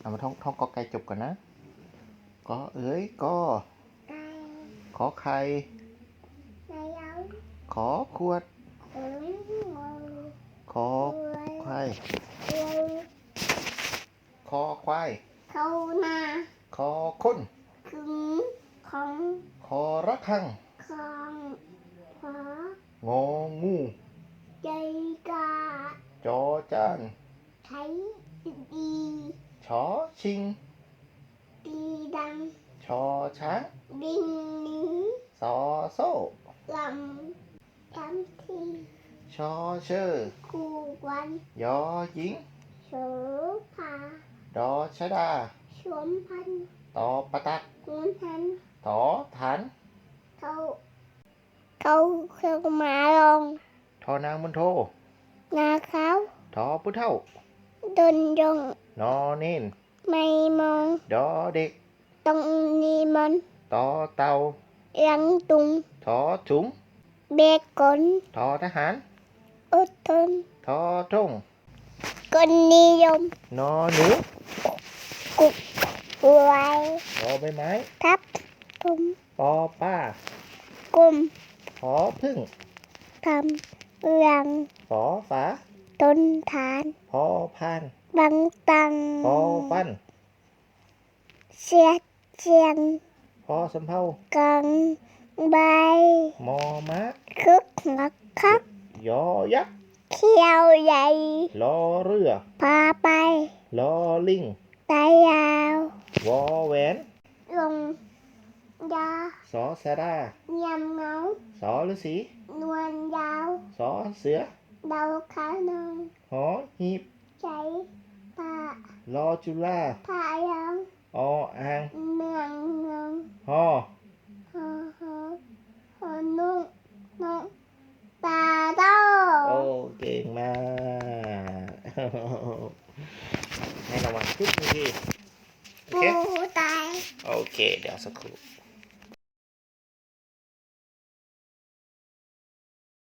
เอามาท่องท่องกอไก่จบก่อนนะก็เอ้ยก็ไก่ขอไข่นายเอาขอขวดเอิ้นงูขอเอ้ยควายเอ้ยคอควายเข้านาคอค้นคึงของคอระฆังของขององูใจกาจอจานใช้ดี ชอชิงดีดังชอช้างดินนี้ซอโซ่ลำทำทีชอเชอร์กูวันยอหญิงโสภาดอชดาชวมพันธุ์ตอปะตักกุนทันถอฐานเขาเขาเข้ามาลงทอนางมุนโทนาเขาทอผู้เท่าดนยง นอเน้นไม่มองดอเด็กตรงนี้มันตอเต่ายังตุงทอถุงเบกอนทอทหารอดทนทอทงคนนิยมนอหนูไว้รอใบไม้ทับผมปอป้ากลุ่มขอพึ่งทำเรื่องฝอฝาต้นฐาน พอพาน บังตังพอฟัน เสียเสียงพอสำเภากังใบมอม้าคึกงักคักยอยักษ์เขียวใหญ่ลอเรือ พาไปลอลิงตายยาว วอแหวนลงยาสอสารายำเงาสอฤาษีนวลยาว สอเสือ เดาขานองหอหีบ ใจป่ารอจุฬาพายองออ่างเมืองเมืองฮอฮอฮอฮอนุ่งนุ่งตาโตโอ้เก่งมากให้รางวัลทุกทีโอปูเคตายโอเค เดี๋ยวสักครู่